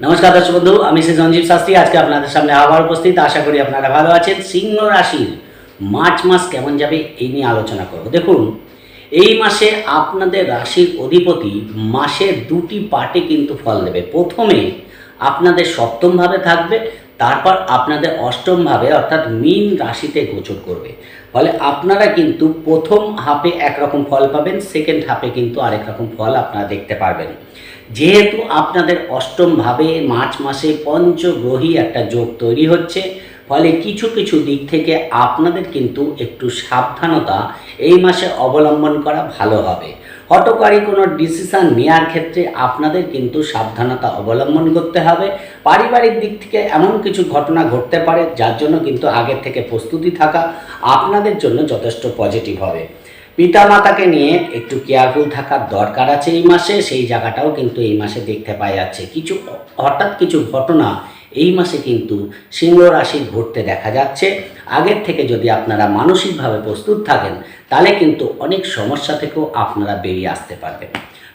নমস্কার দর্শক বন্ধু, আমি শ্রী সঞ্জীব শাস্ত্রী। আজকে আপনাদের সামনে আবার উপস্থিত। আশা করি আপনারা ভালো আছেন। সিংহ রাশির মার্চ মাস কেমন যাবে এই নিয়ে আলোচনা করব। দেখুন, এই মাসে আপনাদের রাশির অধিপতি মাসের দুটি পার্টে কিন্তু ফল দেবে। প্রথমে আপনাদের সপ্তমভাবে থাকবে, তারপর আপনাদের অষ্টমভাবে, অর্থাৎ মীন রাশিতে গোচর করবে। ফলে আপনারা কিন্তু প্রথম হাফে একরকম ফল পাবেন, সেকেন্ড হাফে কিন্তু আরেক রকম ফল আপনারা দেখতে পারবেন। যেহেতু আপনাদের অষ্টম ভাবে মার্চ মাসে পঞ্চগ্রহী একটা যোগ তৈরি হচ্ছে, ফলে কিছু কিছু দিক থেকে আপনাদের কিন্তু একটু সাবধানতা এই মাসে অবলম্বন করা ভালো হবে। হটকারী কোনো ডিসিশন নেওয়ার ক্ষেত্রে আপনাদের কিন্তু সাবধানতা অবলম্বন করতে হবে। পারিবারিক দিক থেকে এমন কিছু ঘটনা ঘটতে পারে, যার জন্য কিন্তু আগের থেকে প্রস্তুতি থাকা আপনাদের জন্য যথেষ্ট পজিটিভ হবে। পিতামাতাকে নিয়ে একটু কেয়ারফুল থাকার দরকার আছে এই মাসে, সেই জায়গাটাও কিন্তু এই মাসে দেখতে পাওয়া যাচ্ছে। কিছু হঠাৎ কিছু ঘটনা এই মাসে কিন্তু সিংহ রাশি ঘটতে দেখা যাচ্ছে। আগের থেকে যদি আপনারা মানসিকভাবে প্রস্তুত থাকেন, তাহলে কিন্তু অনেক সমস্যা থেকেও আপনারা বেরিয়ে আসতে পারবেন।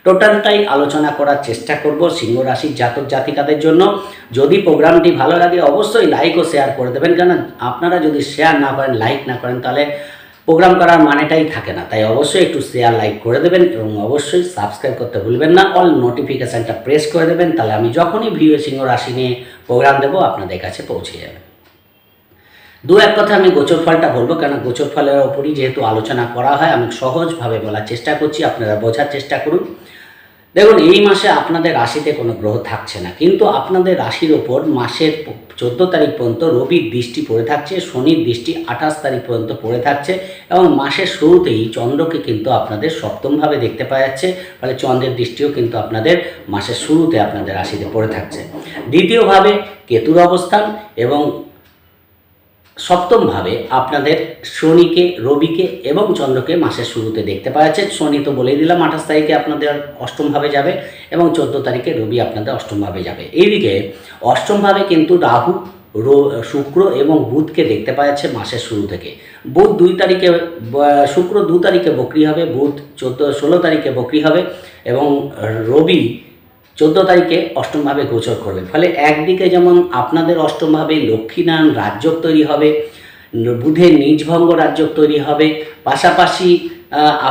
টোটালটাই আলোচনা করার চেষ্টা করব সিংহ রাশির জাতক জাতিকাদের জন্য। যদি প্রোগ্রামটি ভালো লাগে, অবশ্যই লাইক ও শেয়ার করে দেবেন। কেন আপনারা যদি শেয়ার না করেন লাইক না করেন, তাহলে প্রোগ্রাম করার মানেটাই থাকে না। তাই অবশ্যই একটু শেয়ার লাইক করে দেবেন এবং অবশ্যই সাবস্ক্রাইব করতে ভুলবেন না। অল নোটিফিকেশানটা প্রেস করে দেবেন, তাহলে আমি যখনই ভিডিও সিংহ রাশি নিয়ে প্রোগ্রাম দেবো, আপনাদের কাছে পৌঁছে যাবে। দু এক কথা আমি গোচর ফলটা বলব কেন গোচর ফলের ওপরই যেহেতু আলোচনা করা হয়, আমি সহজভাবে বলার চেষ্টা করছি, আপনারা বোঝার চেষ্টা করুন। দেখুন, এই মাসে আপনাদের রাশিতে কোনো গ্রহ থাকছে না, কিন্তু আপনাদের রাশির ওপর মাসের চোদ্দ তারিখ পর্যন্ত রবির দৃষ্টি পড়ে থাকছে শনির দৃষ্টি আঠাশ তারিখ পর্যন্ত পড়ে থাকছে এবং মাসের শুরুতেই চন্দ্রকে কিন্তু আপনাদের সপ্তমভাবে দেখতে পাওয়া যাচ্ছে, ফলে চন্দ্রের দৃষ্টিও কিন্তু আপনাদের মাসের শুরুতে আপনাদের রাশিতে পড়ে থাকছে। দ্বিতীয়ভাবে কেতুর অবস্থান এবং সপ্তমভাবে আপনাদের শনিকে, রবিকে এবং চন্দ্রকে মাসের শুরুতে দেখতে পাওয়া যাচ্ছে। শনি তো বলেই দিলাম, আঠাশ তারিখে আপনাদের অষ্টমভাবে যাবে এবং চোদ্দ তারিখে রবি আপনাদের অষ্টমভাবে যাবে। এইদিকে অষ্টমভাবে কিন্তু রাহু শুক্র এবং বুধকে দেখতে পাওয়া যাচ্ছে মাসের শুরু থেকে। বুধ দুই তারিখে শুক্র দু তারিখে বকরি হবে, বুধ চোদ্দ, ষোলো তারিখে বকরি হবে এবং রবি চোদ্দ তারিখে অষ্টমভাবে গোচর করবে ফলে একদিকে যেমন আপনাদের অষ্টমভাবে লক্ষ্মীনারায়ণ রাজ্যক তৈরি হবে, বুধের নিজভঙ্গ রাজ্যক তৈরি হবে, পাশাপাশি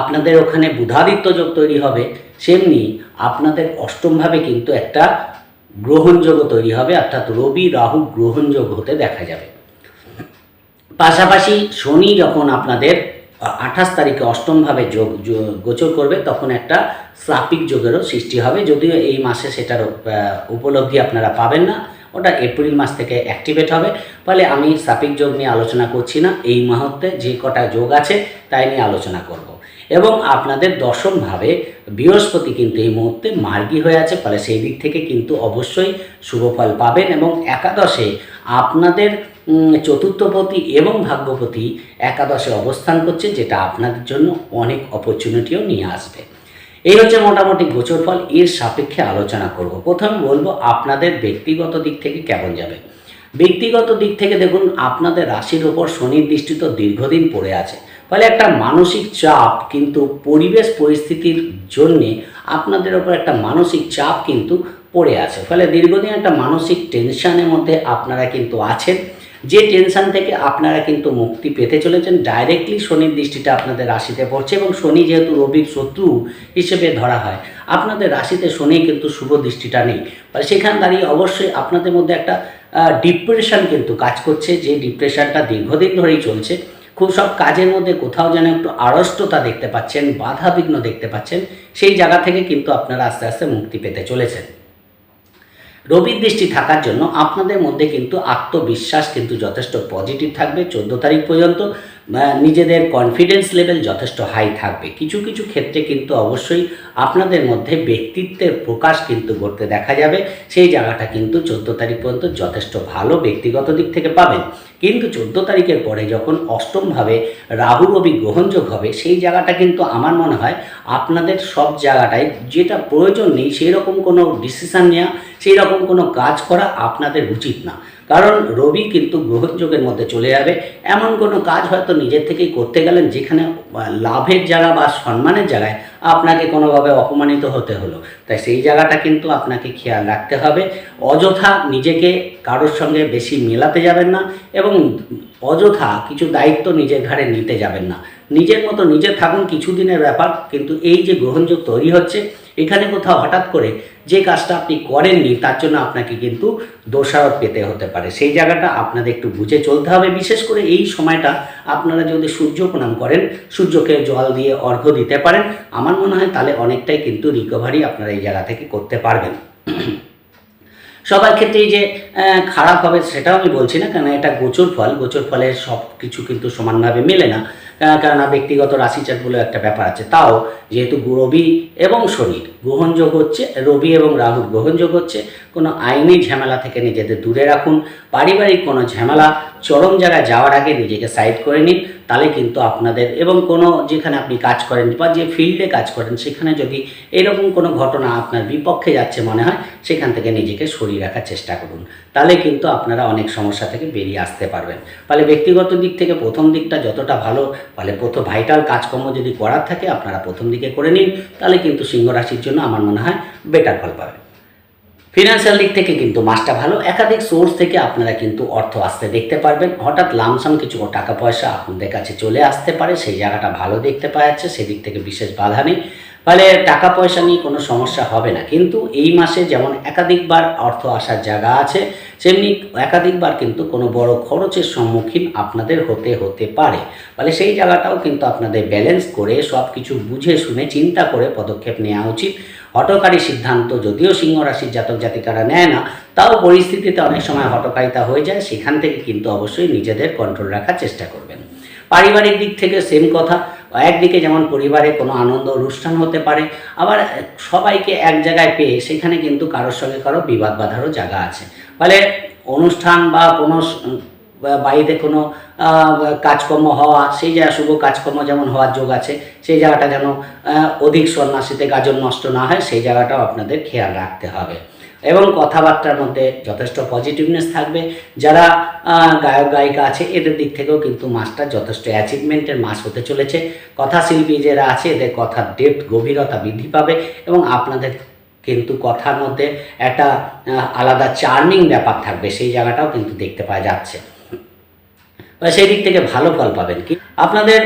আপনাদের ওখানে বুধাদিত্য যোগ তৈরি হবে, সেমনি আপনাদের অষ্টমভাবে কিন্তু একটা গ্রহণযোগ তৈরি হবে, অর্থাৎ রবি, রাহু গ্রহণযোগ হতে দেখা যাবে। পাশাপাশি শনি যখন আপনাদের আঠাশ তারিখে অষ্টমভাবে যোগ গোচর করবে, তখন একটা শ্রাপিক যোগেরও সৃষ্টি হবে। যদিও এই মাসে সেটার উপলব্ধি আপনারা পাবেন না। ওটা এপ্রিল মাস থেকে অ্যাক্টিভেট হবে। ফলে আমি শ্রাপিক যোগ নিয়ে আলোচনা করছি না। এই মুহূর্তে যে কটা যোগ আছে, তাই নিয়ে আলোচনা করব। এবং আপনাদের দশমভাবে বৃহস্পতি কিন্তু এই মুহূর্তে মার্গী হয়ে আছে। ফলে সেই দিক থেকে কিন্তু অবশ্যই শুভ ফল পাবেন এবং একাদশে আপনাদের চতুর্থপতি এবং ভাগ্যপতি একাদশে অবস্থান করছে যেটা আপনাদের জন্য অনেক অপরচুনিটিও নিয়ে আসবে। এই হচ্ছে মোটামুটি গোচর ফল, এর সাপেক্ষে আলোচনা করব। প্রথমে বলব আপনাদের ব্যক্তিগত দিক থেকে কেমন যাবে। ব্যক্তিগত দিক থেকে দেখুন, আপনাদের রাশির ওপর শনির দৃষ্টি তো দীর্ঘদিন পড়ে আছে। ফলে একটা মানসিক চাপ কিন্তু পরিবেশ পরিস্থিতির জন্যে আপনাদের ওপর একটা মানসিক চাপ কিন্তু পড়ে আছে। ফলে দীর্ঘদিন একটা মানসিক টেনশনের মধ্যে আপনারা কিন্তু আছেন। যে টেনশন থেকে আপনারা কিন্তু মুক্তি পেতে চলেছেন ডাইরেক্টলি শনির দৃষ্টিটা আপনাদের রাশিতে পড়ছে এবং শনি যেহেতু রবির শত্রু হিসেবে ধরা হয়, আপনাদের রাশিতে শনি কিন্তু শুভ দৃষ্টিটা নেই। সেখান দাঁড়িয়ে অবশ্যই আপনাদের মধ্যে একটা ডিপ্রেশন কিন্তু কাজ করছে, যে ডিপ্রেশনটা দীর্ঘদিন ধরেই চলছে। খুব সব কাজের মধ্যে কোথাও যেন একটু আড়ষ্টতা দেখতে পাচ্ছেন বাধা বিঘ্ন দেখতে পাচ্ছেন, সেই জায়গা থেকে কিন্তু আপনারা আস্তে আস্তে মুক্তি পেতে চলেছেন। রবির দৃষ্টি থাকার জন্য আপনাদের মধ্যে কিন্তু আত্মবিশ্বাস কিন্তু যথেষ্ট পজিটিভ থাকবে। চোদ্দ তারিখ পর্যন্ত নিজেদের কনফিডেন্স লেভেল যথেষ্ট হাই থাকবে। কিছু কিছু ক্ষেত্রে কিন্তু অবশ্যই আপনাদের মধ্যে ব্যক্তিত্বের প্রকাশ কিন্তু ঘটতে দেখা যাবে। সেই জায়গাটা কিন্তু চোদ্দ তারিখ পর্যন্ত যথেষ্ট ভালো ব্যক্তিগত দিক থেকে পাবেন। কিন্তু চোদ্দ তারিখের পরে যখন অষ্টমভাবে রাহু রবি গ্রহণযোগ হবে, সেই জায়গাটা কিন্তু আমার মনে হয় আপনাদের সব জায়গাটায় যেটা প্রয়োজন নেই সেই রকম কোনো ডিসিশান নেওয়া সেই রকম কোনো কাজ করা আপনাদের উচিত না। কারণ রবি কিন্তু গ্রহণযোগের মধ্যে চলে যাবে। এমন কোনো কাজ হয়তো নিজের থেকেই করতে গেলেন যেখানে লাভের জায়গা বা সম্মানের জায়গায় আপনাকে কোনোভাবে অপমানিত হতে হলো। তাই সেই জায়গাটা কিন্তু আপনাকে খেয়াল রাখতে হবে। অযথা নিজেকে কারোর সঙ্গে বেশি মেলাতে যাবেন না এবং অযথা কিছু দায়িত্ব নিজের ঘাড়ে নিতে যাবেন না। নিজের মতো নিজে থাকুন, কিছুদিনের ব্যাপার। কিন্তু এই যে গ্রহণযোগ তৈরি হচ্ছে, এখানে কোথাও হঠাৎ করে যে কাজটা আপনি করেননি, তার জন্য আপনাকে কিন্তু দোষারোপ পেতে হতে পারে। সেই জায়গাটা আপনাদের একটু বুঝে চলতে হবে। বিশেষ করে এই সময়টা আপনারা যদি সূর্য প্রণাম করেন, সূর্যকে জল দিয়ে অর্ঘ্য দিতে পারেন, আমার মনে হয় তাহলে অনেকটাই কিন্তু রিকভারি আপনারা এই জায়গা থেকে করতে পারবেন। সবার ক্ষেত্রেই যে খারাপ হবে সেটাও আমি বলছি না কারণ এটা গোচর ফল। গোচর ফলের সব কিছু কিন্তু সমানভাবে মেলে না। কেননা ব্যক্তিগত রাশিচার বলে একটা ব্যাপার আছে। তাও যেহেতু রবি এবং শনির গ্রহণযোগ হচ্ছে, রবি এবং রাহুর গ্রহণযোগ হচ্ছে, কোনো আইনি ঝামেলা থেকে নিজেদের দূরে রাখুন। পারিবারিক কোনো ঝামেলা, চরম জায়গায় যাওয়ার আগে নিজেকে সাইড করে নিন। তাহলে কিন্তু আপনাদের এবং কোনো যেখানে আপনি কাজ করেন বা যে ফিল্ডে কাজ করেন, সেখানে যদি এরকম কোনো ঘটনা আপনার বিপক্ষে যাচ্ছে মনে হয়, সেখান থেকে নিজেকে সরিয়ে রাখার চেষ্টা করুন। তাহলে কিন্তু আপনারা অনেক সমস্যা থেকে বেরিয়ে আসতে পারবেন। ফলে ব্যক্তিগত দিক থেকে প্রথম দিকটা যতটা ভালো ফলে প্রথম ভাইটাল কাজকর্ম যদি করার থাকে, আপনারা প্রথম দিকে করে নিন, তাহলে কিন্তু সিংহ রাশির জন্য আমার মনে হয় বেটার ফল পাবেন। ফিনান্সিয়াল দিক থেকে কিন্তু মাসটা ভালো, একাধিক সোর্স থেকে আপনারা কিন্তু অর্থ আসতে দেখতে পারবেন। হঠাৎ লামসাম কিছু টাকা পয়সা আপনাদের কাছে চলে আসতে পারে, সেই জায়গাটা ভালো দেখতে পাওয়া যাচ্ছে, সেদিক থেকে বিশেষ বাধা নেই। ফলে টাকা পয়সা নিয়ে কোনো সমস্যা হবে না। কিন্তু এই মাসে যেমন একাধিকবার অর্থ আসার জায়গা আছে, সেমনি একাধিকবার কিন্তু কোনো বড় খরচের সম্মুখীন আপনাদের হতে হতে পারে। ফলে সেই জায়গাটাও কিন্তু আপনাদের ব্যালেন্স করে সব কিছু বুঝে শুনে, চিন্তা করে পদক্ষেপ নেওয়া উচিত। হটকারী সিদ্ধান্ত, যদিও সিংহ রাশির জাতক জাতিকারা নেয় না, তাও পরিস্থিতিতে অনেক সময় হটকারিতা হয়ে যায়। সেখান থেকে কিন্তু অবশ্যই নিজেদের কন্ট্রোল রাখার চেষ্টা করবেন। পারিবারিক দিক থেকে সেম কথা। একদিকে যেমন পরিবারে কোনো আনন্দ অনুষ্ঠান হতে পারে, আবার সবাইকে এক জায়গায় পেয়ে সেখানে কিন্তু কারোর সঙ্গে কারও বিবাদ বাঁধারও জায়গা আছে। ফলে অনুষ্ঠান বা কোনো বাড়িতে কোনো কাজকর্ম হওয়া, সেই জায়গা শুভ কাজকর্ম যেমন হওয়ার যোগ আছে, সেই জায়গাটা যেন অধিক সন্ন্যাসীতে গাজন নষ্ট না হয়, সেই জায়গাটাও আপনাদের খেয়াল রাখতে হবে। এবং কথাবার্তার মধ্যে যথেষ্ট পজিটিভনেস থাকবে। যারা গায়ক, গায়িকা আছে, এদের দিক থেকেও কিন্তু মাসটা যথেষ্ট অ্যাচিভমেন্টের মাস হতে চলেছে। কথাশিল্পী যারা আছে, এদের কথার ডেপথ গভীরতা বৃদ্ধি পাবে এবং আপনাদের কিন্তু কথার মধ্যে একটা আলাদা চার্মিং ব্যাপার থাকবে। সেই জায়গাটাও কিন্তু দেখতে পাওয়া যাচ্ছে। সেই দিক থেকে ভালো ফল পাবেন কি? আপনাদের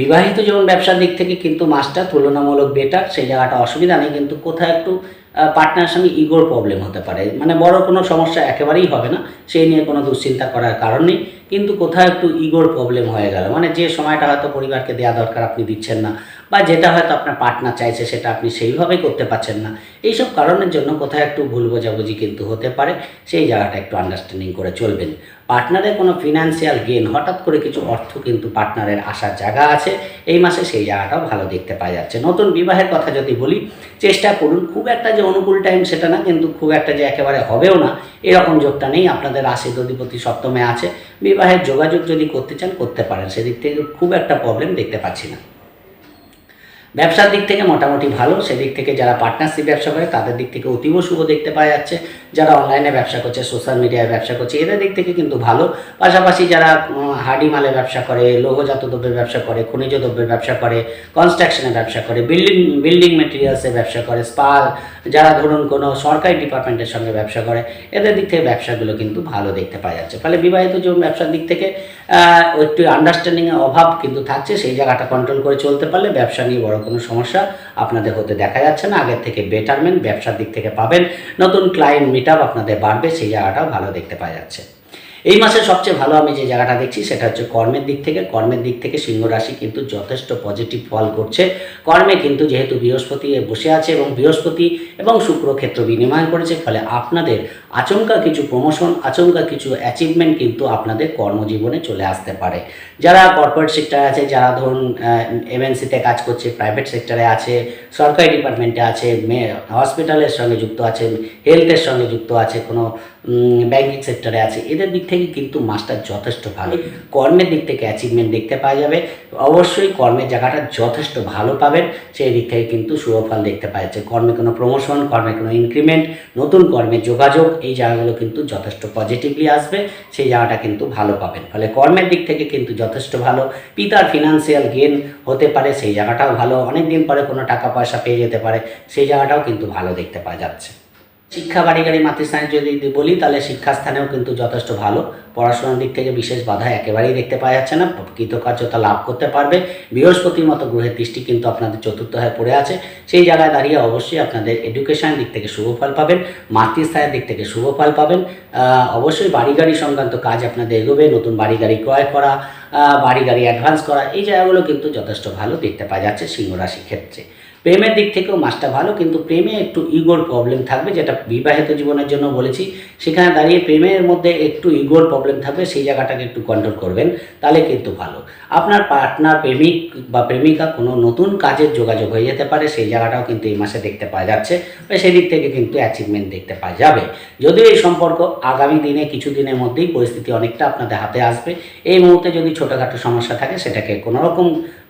বিবাহিত যেমন ব্যবসার দিক থেকে কিন্তু মাসটা তুলনামূলক বেটার সেই জায়গাটা অসুবিধা নেই, কিন্তু কোথাও একটু পার্টনারের সঙ্গে ইগোর প্রবলেম হতে পারে। মানে বড় কোনো সমস্যা একেবারেই হবে না। সেই নিয়ে কোনো দুশ্চিন্তা করার কারণ নেই। কিন্তু কোথাও একটু ইগোর প্রবলেম হয়ে গেল। মানে যে সময়টা হয়তো পরিবারকে দেওয়া দরকার আপনি দিচ্ছেন না, বা যেটা হয়তো আপনার পার্টনার চাইছে সেটা আপনি সেইভাবেই করতে পারছেন না, এইসব কারণের জন্য কোথাও একটু ভুল বোঝাবুঝি কিন্তু হতে পারে, সেই জায়গাটা একটু আন্ডারস্ট্যান্ডিং করে চলবেন। পার্টনারের কোনো ফিনান্সিয়াল গেন হঠাৎ করে কিছু অর্থ কিন্তু পার্টনারের আসার জায়গা আছে, এই মাসে সেই জায়গাটাও ভালো দেখতে পাওয়া যাচ্ছে। নতুন বিবাহের কথা যদি বলি, চেষ্টা করুন, খুব একটা যে অনুকূল টাইম সেটা না, কিন্তু খুব একটা যে একেবারে হবেও না, এরকম যোগটা নেই, আপনাদের রাশি অধিপতি সপ্তমে আছে বিবাহের যোগাযোগ যদি করতে চান, করতে পারেন। সেদিক থেকে খুব একটা প্রবলেম দেখতে পাচ্ছি না। ব্যবসার দিক থেকে মোটামুটি ভালো, সেদিক থেকে যারা পার্টনারশিপ ব্যবসা করে, তাদের দিক থেকে অতীব শুভ দেখতে পাওয়া যাচ্ছে। যারা অনলাইনে ব্যবসা করছে সোশ্যাল মিডিয়ায় ব্যবসা করছে, এদের দিক থেকে কিন্তু ভালো। পাশাপাশি যারা হাডি মালে ব্যবসা করে, লৌহজাত দ্রব্যের ব্যবসা করে, খনিজ দ্রব্যের ব্যবসা করে কনস্ট্রাকশনের ব্যবসা করে বিল্ডিং বিল্ডিং মেটেরিয়ালসের ব্যবসা করে স্পা যারা ধরুন কোনো সরকারি ডিপার্টমেন্টের সঙ্গে ব্যবসা করে, এদের দিক থেকে ব্যবসাগুলো কিন্তু ভালো দেখতে পাওয়া যাচ্ছে। ফলে বিবাহিত জীবন ব্যবসার দিক থেকে একটু আন্ডারস্ট্যান্ডিংয়ের অভাব কিন্তু থাকছে, সেই জায়গাটা কন্ট্রোল করে চলতে পারলে ব্যবসা নিয়ে বড় কোনো সমস্যা আপনাদের হতে দেখা যাচ্ছে না। আগের থেকে বেটারমেন্ট ব্যবসার দিক থেকে পাবেন। নতুন ক্লায়েন্ট মিট আপনাদের বাড়বে, সেই জায়গাটাও ভালো দেখতে পাওয়া যাচ্ছে। এই মাসে সবচেয়ে ভালো আমি যে জায়গাটা দেখছি সেটা হচ্ছে কর্মের দিক থেকে। কর্মের দিক থেকে সিংহ রাশি কিন্তু যথেষ্ট পজিটিভ ফল করছে। কর্মে কিন্তু যেহেতু বৃহস্পতি বসে আছে এবং বৃহস্পতি এবং শুক্র ক্ষেত্র বিনিময় করেছে, ফলে আপনাদের আচমকা কিছু প্রমোশন আচমকা কিছু অ্যাচিভমেন্ট কিন্তু আপনাদের কর্মজীবনে চলে আসতে পারে। যারা কর্পোরেট সেক্টরে আছে, যারা ধরুন এমএনসিতে কাজ করছে প্রাইভেট সেক্টরে আছে, সরকারি ডিপার্টমেন্টে আছে হসপিটালের সঙ্গে যুক্ত আছে হেলথের সঙ্গে যুক্ত আছে, কোনো ব্যাঙ্কিং সেক্টরে আছে, এদের দিক থেকে থেকে কিন্তু মাস্টার যথেষ্ট ভালো। কর্মের দিক থেকে অ্যাচিভমেন্ট দেখতে পাওয়া যাবে। অবশ্যই কর্মের জায়গাটা যথেষ্ট ভালো পাবেন। সেই দিক থেকে কিন্তু শুভফল দেখতে পাওয়া যাচ্ছে। কর্মে কোনো প্রমোশন কর্মে কোনো ইনক্রিমেন্ট নতুন কর্মে যোগাযোগ এই জায়গাগুলো কিন্তু যথেষ্ট পজিটিভলি আসবে। সেই জায়গাটা কিন্তু ভালো পাবেন। ফলে কর্মের দিক থেকে কিন্তু যথেষ্ট ভালো। পিতার ফিনান্সিয়াল গেন হতে পারে সেই জায়গাটাও ভালো। অনেক দিন পরে কোনো টাকা পয়সা পেয়ে যেতে পারে। সেই জায়গাটাও কিন্তু ভালো দেখতে পাওয়া যাচ্ছে। শিক্ষা বাড়ি গাড়ি মাতৃস্থানে যদি বলি, তাহলে শিক্ষাস্থানেও কিন্তু যথেষ্ট ভালো। পড়াশোনার দিক থেকে বিশেষ বাধা একেবারেই দেখতে পাওয়া যাচ্ছে না। কৃতকার্যতা লাভ করতে পারবে। বৃহস্পতির মতো গ্রহের দৃষ্টি কিন্তু আপনাদের চতুর্থ হয়ে পড়ে আছে। সেই জায়গায় দাঁড়িয়ে অবশ্যই আপনাদের এডুকেশনের দিক থেকে শুভ ফল পাবেন, মাতৃস্থানের দিক থেকে শুভ ফল পাবেন। অবশ্যই বাড়ি গাড়ি সংক্রান্ত কাজ আপনাদের এগোবে। নতুন বাড়ি গাড়ি ক্রয় করা বাড়ি গাড়ি অ্যাডভান্স করা, এই জায়গাগুলো কিন্তু যথেষ্ট ভালো দেখতে পাওয়া যাচ্ছে সিংহ রাশির ক্ষেত্রে। প্রেমের দিক থেকেও মাসটা ভালো, কিন্তু প্রেমে একটু ইগোর প্রবলেম থাকবে, যেটা বিবাহিত জীবনের জন্য বলেছি। সেখানে দাঁড়িয়ে প্রেমের মধ্যে একটু ইগোর প্রবলেম থাকবে, সেই জায়গাটাকে একটু কন্ট্রোল করবেন, তাহলে কিন্তু ভালো। আপনার পার্টনার প্রেমিক বা প্রেমিকা কোনো নতুন কাজের যোগাযোগ হয়ে যেতে পারে, সেই জায়গাটাও কিন্তু এই মাসে দেখতে পাওয়া যাচ্ছে, বা সেই দিক থেকে কিন্তু অ্যাচিভমেন্ট দেখতে পাওয়া যাবে। যদিও এই সম্পর্ক আগামী দিনে কিছু দিনের মধ্যেই পরিস্থিতি অনেকটা আপনাদের হাতে আসবে, এই মুহূর্তে যদি ছোটোখাটো সমস্যা থাকে, সেটাকে কোনোরকম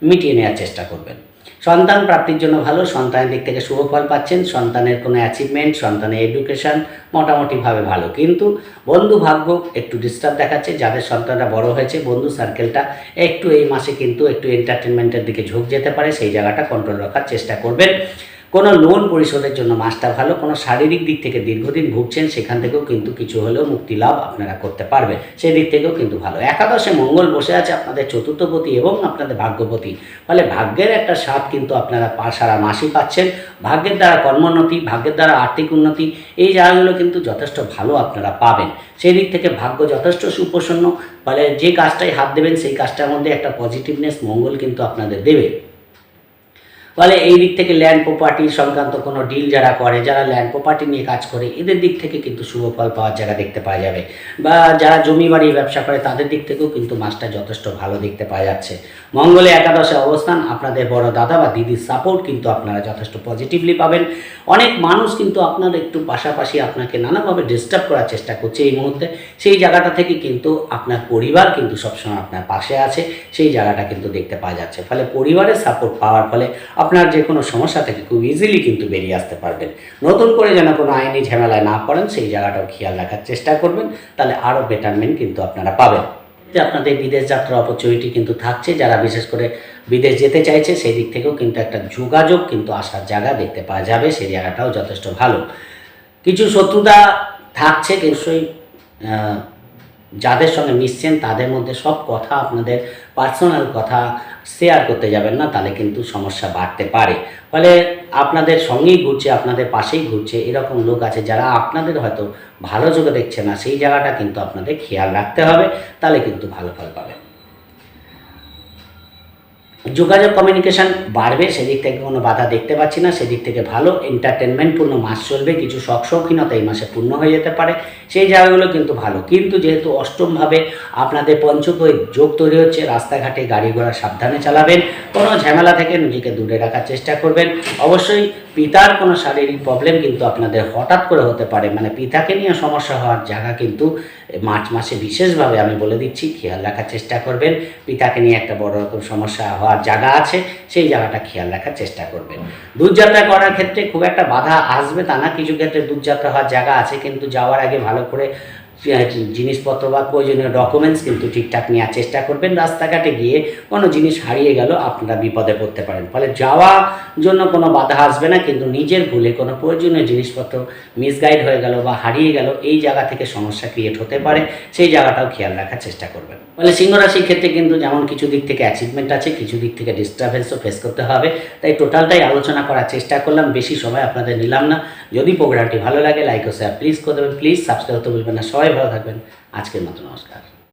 মিটিয়ে নেওয়ার চেষ্টা করবেন। সন্তান প্রাপ্তির জন্য ভালো, সন্তানের দিক থেকে শুভ ফল পাচ্ছেন, সন্তানের কোনো অ্যাচিভমেন্ট সন্তানের এডুকেশান মোটামুটিভাবে ভালো। কিন্তু বন্ধু ভাগ্য একটু ডিস্টার্ব দেখাচ্ছে, যাদের সন্তানরা বড় হয়েছে, বন্ধু সার্কেলটা একটু এই মাসে কিন্তু একটু এন্টারটেনমেন্টের দিকে ঝোঁক যেতে পারে, সেই জায়গাটা কন্ট্রোল রাখার চেষ্টা করবেন। কোনো লোন পরিশোধের জন্য মাসটা ভালো, কোনো শারীরিক দিক থেকে দীর্ঘদিন ভুগছেন, সেখান থেকেও কিন্তু কিছু হলেও মুক্তি লাভ আপনারা করতে পারবেন। সেই দিক থেকেও কিন্তু ভালো। একাদশে মঙ্গল বসে আছে আপনাদের চতুর্থপতি এবং আপনাদের ভাগ্যপতি। ফলে ভাগ্যের একটা স্বাদ কিন্তু আপনারা সারা মাসই পাচ্ছেন। ভাগ্যের দ্বারা কর্মোন্নতি, ভাগ্যের দ্বারা আর্থিক উন্নতি, এই জায়গাগুলো কিন্তু যথেষ্ট ভালো আপনারা পাবেন। সেই দিক থেকে ভাগ্য যথেষ্ট সুপ্রসন্ন। ফলে যে কাজটাই হাত দেবেন, সেই কাজটার মধ্যে একটা পজিটিভনেস মঙ্গল কিন্তু আপনাদের দেবে। ফলে এই দিক থেকে ল্যান্ড প্রপার্টি সংক্রান্ত কোনো ডিল যারা করে, যারা ল্যান্ড প্রপার্টি নিয়ে কাজ করে, এদের দিক থেকে কিন্তু শুভ ফল পাওয়ার জায়গা দেখতে পাওয়া যাবে। বা যারা জমি বাড়ি ব্যবসা করে, তাদের দিক থেকেও কিন্তু মাছটা যথেষ্ট ভালো দেখতে পাওয়া যাচ্ছে। মঙ্গলে একাদশে অবস্থান, আপনাদের বড় দাদা বা দিদির সাপোর্ট কিন্তু আপনারা যথেষ্ট পজিটিভলি পাবেন। অনেক মানুষ কিন্তু আপনার একটু পাশাপাশি আপনাকে নানাভাবে ডিস্টার্ব করার চেষ্টা করছে এই মুহূর্তে। সেই জায়গাটা থেকে কিন্তু আপনার পরিবার কিন্তু সবসময় আপনার পাশে আছে, সেই জায়গাটা কিন্তু দেখতে পাওয়া যাচ্ছে। ফলে পরিবারের সাপোর্ট পাওয়ার ফলে আপনার যে কোনো সমস্যা থেকে খুব ইজিলি কিন্তু বেরিয়ে আসতে পারবেন। নতুন করে যেন কোনো আইনি ঝামেলায় না পড়েন, সেই জায়গাটাও খেয়াল রাখার চেষ্টা করবেন, তাহলে আরও বেটারমেন্ট কিন্তু আপনারা পাবেন। যে আপনাদের বিদেশ যাত্রা অপরচুনিটি কিন্তু থাকছে, যারা বিশেষ করে বিদেশ যেতে চাইছে, সেই দিক থেকেও কিন্তু একটা যোগাযোগ কিন্তু আসার জায়গা দেখতে পাওয়া যাবে, সেই জায়গাটাও যথেষ্ট ভালো। কিছু শত্রুতা থাকছে অবশ্যই যাদের সঙ্গে মিশছেন, তাদের মধ্যে সব কথা আপনাদের পার্সোনাল কথা শেয়ার করতে যাবেন না, তাহলে কিন্তু সমস্যা বাড়তে পারে। ফলে আপনাদের সঙ্গেই ঘুরছে, আপনাদের পাশেই ঘুরছে, এরকম লোক আছে যারা আপনাদের হয়তো ভালো চোখে দেখছে না, সেই জায়গাটা কিন্তু আপনাদের খেয়াল রাখতে হবে, তাহলে কিন্তু ভালো ফল পাবেন। যোগাযোগ কমিউনিকেশান বাড়বে, সেদিক থেকে কোনো বাধা দেখতে পাচ্ছি না, সেদিক থেকে ভালো এন্টারটেনমেন্টপূর্ণ মাস চলবে, কিছু শখ শৌখিনতা এই মাসে পূর্ণ হয়ে যেতে পারে, সেই জায়গাগুলো কিন্তু ভালো। কিন্তু যেহেতু অষ্টমভাবে আপনাদের পঞ্চকই যোগ তৈরি হচ্ছে, রাস্তাঘাটে গাড়ি ঘোড়া সাবধানে চালাবেন, কোনো ঝামেলা থেকে নিজেকে দূরে রাখার চেষ্টা করবেন। অবশ্যই পিতার কোনো শারীরিক প্রবলেম কিন্তু আপনাদের হঠাৎ করে হতে পারে। মানে পিতাকে নিয়ে সমস্যা হওয়ার জায়গা কিন্তু মার্চ মাসে বিশেষভাবে আমি বলে দিচ্ছি, খেয়াল রাখার চেষ্টা করবেন। পিতাকে নিয়ে একটা বড় রকম সমস্যা হওয়ার জায়গা আছে, সেই জায়গাটা খেয়াল রাখার চেষ্টা করবেন। দূরযাত্রা করার ক্ষেত্রে খুব একটা বাধা আসবে তা না, কিছু ক্ষেত্রে দূরযাত্রা হওয়ার জায়গা আছে, কিন্তু যাওয়ার আগে ভালো করে জিনিসপত্র বা প্রয়োজনীয় ডকুমেন্টস কিন্তু ঠিকঠাক নেওয়ার চেষ্টা করবেন। রাস্তাঘাটে গিয়ে কোনো জিনিস হারিয়ে গেল, আপনারা বিপদে পড়তে পারেন। ফলে যাওয়ার জন্য কোনো বাধা আসবে না, কিন্তু নিজের ভুলে কোনো প্রয়োজনীয় জিনিসপত্র মিসগাইড হয়ে গেল বা হারিয়ে গেল, এই জায়গা থেকে সমস্যা ক্রিয়েট হতে পারে। সেই জায়গাটাও খেয়াল রাখার চেষ্টা করবেন। ফলে সিংহ রাশির ক্ষেত্রে কিন্তু যেমন কিছু দিক থেকে অ্যাচিভমেন্ট আছে, কিছু দিক থেকে ডিস্টারবেন্সও ফেস করতে হবে। তাই টোটালটাই আলোচনা করার চেষ্টা করলাম। বেশি সময় আপনাদের নিলাম না। যদি প্রোগ্রামটি ভালো লাগে লাইক ও শেয়ার প্লিজ করে দেবেন। প্লিজ সাবস্ক্রাইব করতে বলবেন না। সবাই ভালো থাকবেন। আজকের মতো নমস্কার।